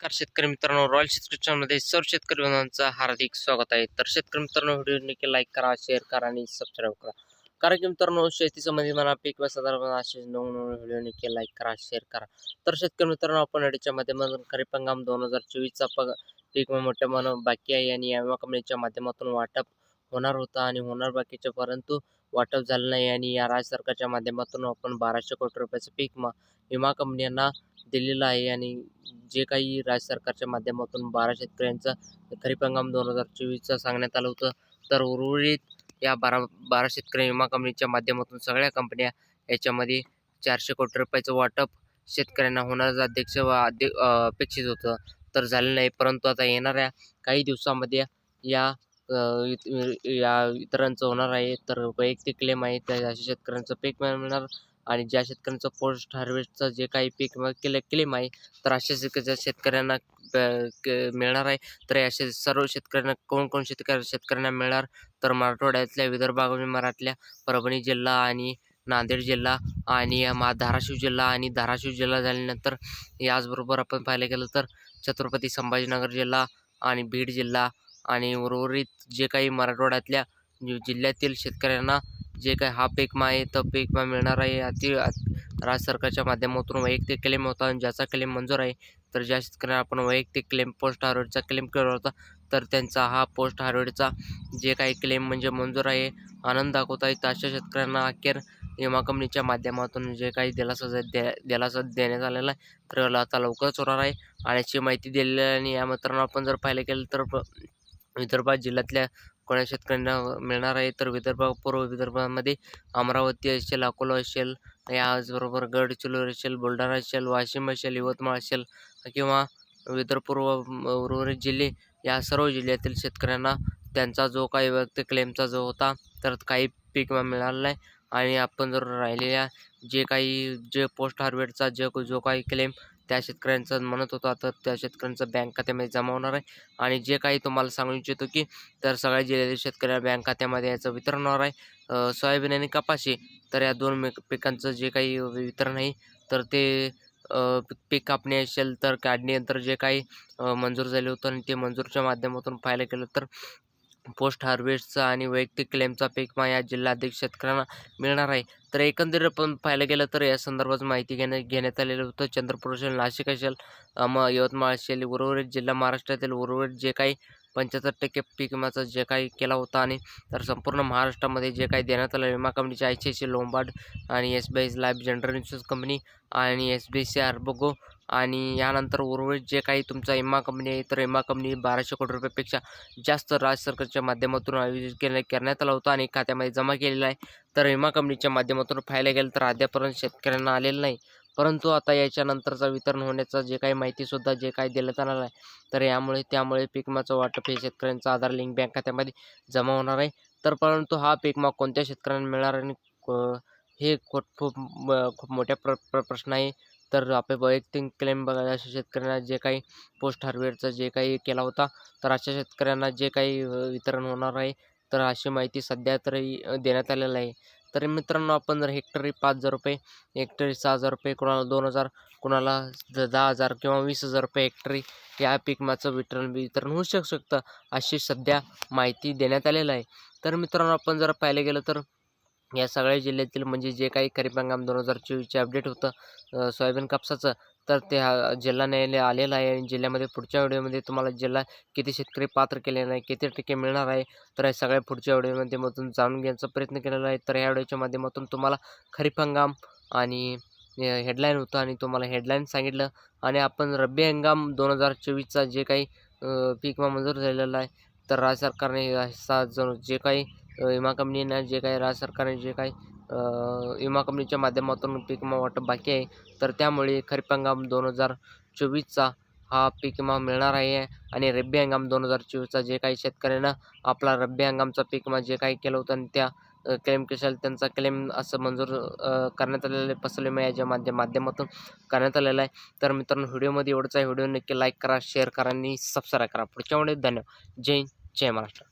नमस्कार शेतकरी मित्रांनो. रॉयल शेतकरी सर्व शेतकरी बंधूंचं हार्दिक स्वागत आहे. तर शेतकरी मित्रांनो व्हिडिओ नक्की लाईक करा शेअर करा आणि सबस्क्राईब करा. कारण की मित्रांनो शेती संबंधी मला पीक संदर्भात असे नवीन व्हिडिओ नक्की लाईक करा शेअर करा. तर शेतकरी मित्रांनो आपण अडीच्या माध्यमातून खरीप हंगाम दोन हजार चोवीसचा पग पीक मोठ्या म्हणून बाकी आहे आणि या कंपनीच्या माध्यमातून वाटप होणार होता आणि होणार बाकीचं परंतु वाटप झालं नाही आणि या राज्य सरकारच्या माध्यमातून आपण बाराशे कोटी रुपयाचं पीक मा विमा कंपन्यांना दिलेलं आहे आणि जे काही राज्य सरकारच्या माध्यमातून बारा शेतकऱ्यांचा खरीप हंगाम दोन हजार चोवीसचा सांगण्यात आलं होतं तर उर्वरित या बारा बारा शेतकरी विमा कंपनीच्या माध्यमातून सगळ्या कंपन्या याच्यामध्ये चारशे कोटी रुपयाचं वाटप शेतकऱ्यांना होणारं अध्यक्ष व अध्य अपेक्षित होतं. तर झालं नाही परंतु आता येणाऱ्या काही दिवसामध्ये या या इतरांचं होणार आहे तर वैयक्तिक क्लेम आहे त्या अशा शेतकऱ्यांचं पीक मिळणार आणि ज्या शेतकऱ्यांचं पोस्ट हार्वेस्टचं जे काही पीक केले क्लेम आहे तर अशा शेतकऱ्या शेतकऱ्यांना मिळणार आहे तर असे सर्व शेतकऱ्यांना कोण कोण शेतकऱ्या शेतकऱ्यांना मिळणार तर मराठवाड्यातल्या विदर्भामध्ये मराठल्या परभणी जिल्हा आणि नांदेड जिल्हा आणि मा धाराशिव जिल्हा आणि धाराशिव जिल्हा झाल्यानंतर याचबरोबर आपण पाहायला गेलं तर छत्रपती संभाजीनगर जिल्हा आणि बीड जिल्हा आणि उर्वरित जे काही मराठवाड्यातल्या म्हणजे जिल्ह्यातील शेतकऱ्यांना जे काही हा पीक आहे तो पीक मिळणार आहे अति राज्य सरकारच्या माध्यमातून वैयक्तिक क्लेम होता आणि ज्याचा क्लेम मंजूर आहे तर ज्या शेतकऱ्यांना आपण वैयक्तिक क्लेम पोस्ट हार्वेडचा क्लेम केला होता तर त्यांचा हा पोस्ट हार्वेडचा जे काही क्लेम म्हणजे मंजूर आहे आनंद दाखवत आहे तर अशा शेतकऱ्यांना अखेर विमा कंपनीच्या माध्यमातून जे काही दिलासा द्या दिलासा देण्यात आलेला आहे तर आता लवकरच होणार आहे. आणि अशी माहिती दिलेली आहे आणि या मित्रांनो आपण जर पाहिलं गेलं तर विदर्भात जिल्ह्यातल्या कोणा शेतकऱ्यांना मिळणार आहे? तर विदर्भ पूर्व विदर्भामध्ये अमरावती असेल अकोला असेल याचबरोबर गडचिरोली असेल बुलढाणा असेल वाशिम असेल यवतमाळ असेल किंवा विदर्भपूर्व उर्वरित जिल्हे या सर्व जिल्ह्यातील शेतकऱ्यांना त्यांचा जो काही वैयक्तिक क्लेमचा जो होता तर काही पीक मिळालं नाही आणि आपण जर राहिलेल्या जे काही जे पोस्ट हार्वेस्टचा जे जो काही क्लेम त्या शेतकऱ्यांचं म्हणत होता तर त्या शेतकऱ्यांचं बँक खात्यामध्ये जमा होणार आहे. आणि जे काही तुम्हाला सांगू इच्छितो की तर सगळ्या जिल्ह्यातील शेतकऱ्या बँक खात्यामध्ये याचं वितरण होणार आहे. सोयाबीन आणि कपाशी तर या दोन पिकांचं जे काही वितरण आहे तर ते पीक कापणी असेल तर काढणीनंतर जे काही मंजूर झाले होतं आणि ते मंजूरच्या माध्यमातून पाहायला गेलं तर पोस्ट हार्वेस्टचा आणि वैयक्तिक क्लेमचा पीक विमा या जिल्हाधिक शेतकऱ्यांना मिळणार आहे. तर एकंदरीत आपण पाहायला गेलं तर या संदर्भात माहिती घेण्या घेण्यात आलेलं होतं. चंद्रपूर असेल नाशिक असेल मग यवतमाळ असेल उर्वरित जिल्हा महाराष्ट्रातील उर्वरित जे काही पंच्याहत्तर टक्के पीक विम्याचा जे काही केला होता आणि तर संपूर्ण महाराष्ट्रामध्ये जे काही देण्यात आलं विमा कंपनीचे आय सी सी लोंबार्ड आणि S B I life general insurance company आणि एस बी सी आरबोगो आणि यानंतर उर्वरित जे काही तुमचा विमा कंपनी आहे तर विमा कंपनी बाराशे कोटी रुपयापेक्षा जास्त राज्य सरकारच्या माध्यमातून आयोजित केले करण्यात आला होता आणि खात्यामध्ये जमा केलेला आहे. तर विमा कंपनीच्या माध्यमातून पाहायला गेलं तर अद्यापर्यंत शेतकऱ्यांना आलेलं नाही. परंतु आता याच्यानंतरचा वितरण होण्याचा जे काही माहितीसुद्धा जे काही दिलं जाणार आहे तर यामुळे त्यामुळे पीकमाचं वाटप हे शेतकऱ्यांचा आधार लिंक बँक खात्यामध्ये जमा होणार आहे. तर परंतु हा पीकमा कोणत्या शेतकऱ्यांना मिळणार आणि हे खूप खूप खूप मोठ्या प्र प्र प्रश्न आहे. तर आपले वैयक्तिक क्लेम बघा अशा शेतकऱ्यांना जे काही पोस्ट हार्वेस्टचा जे काही केला होता तर अशा शेतकऱ्यांना जे काही वितरण होणार आहे तर अशी माहिती सध्या तरी देण्यात आलेलं आहे. तर मित्रांनो आपण जर हेक्टरी पाच हजार रुपये हेक्टरी सहा हजार रुपये कोणाला दोन हजार कोणाला दहा हजार किंवा वीस हजार रुपये हेक्टरी या पिकमाचं वितरण वितरण होऊ शकू शकतं अशी सध्या माहिती देण्यात आलेलं आहे. तर मित्रांनो आपण जर पाहिलं गेलं तर या सगळ्या जिल्ह्यातील म्हणजे जे काही खरीप हंगाम दोन हजार चोवीसचे अपडेट होतं सोयाबीन कापसाचं तर ते हा जिल्हा न्यायालय आलेलं आहे आणि जिल्ह्यामध्ये पुढच्या व्हिडिओमध्ये तुम्हाला जिल्हा किती शेतकरी पात्र केलेला आहे किती टक्के मिळणार आहे तर या सगळ्या पुढच्या व्हिडिओमध्ये मधून जाणून घेण्याचा प्रयत्न केलेला आहे. तर या व्हिडिओच्या माध्यमातून तुम्हाला खरीप हंगाम आणि हेडलाईन होतं आणि तुम्हाला हेडलाईन सांगितलं. आणि आपण रब्बी हंगाम दोन हजार चोवीसचा जे काही पीक मंजूर झालेला आहे तर राज्य सरकारने जे काही विमा कंपनीनं जे काही राज्य सरकारने जे काही विमा कंपनीच्या माध्यमातून पीक विमा वाटप बाकी आहे तर त्यामुळे खरीप हंगाम दोन हजार चोवीसचा हा पीक विमा मिळणार आहे आणि रब्बी हंगाम दोन हजार चोवीसचा जे काही शेतकऱ्यांना आपला रब्बी हंगामचा पीक विमा जे काही केलं होतं आणि त्या क्लेम केशाल त्यांचा क्लेम असं मंजूर करण्यात आलेलं आहे फसल विमा याच्या माध्यम माध्यमातून करण्यात आलेलं आहे. तर मित्रांनो व्हिडिओमध्ये एवढंच आहे. व्हिडिओ नक्की लाईक करा शेअर करा आणि सबस्क्राईब करा. पुढच्या वेळेस धन्यवाद. जय जय महाराष्ट्र.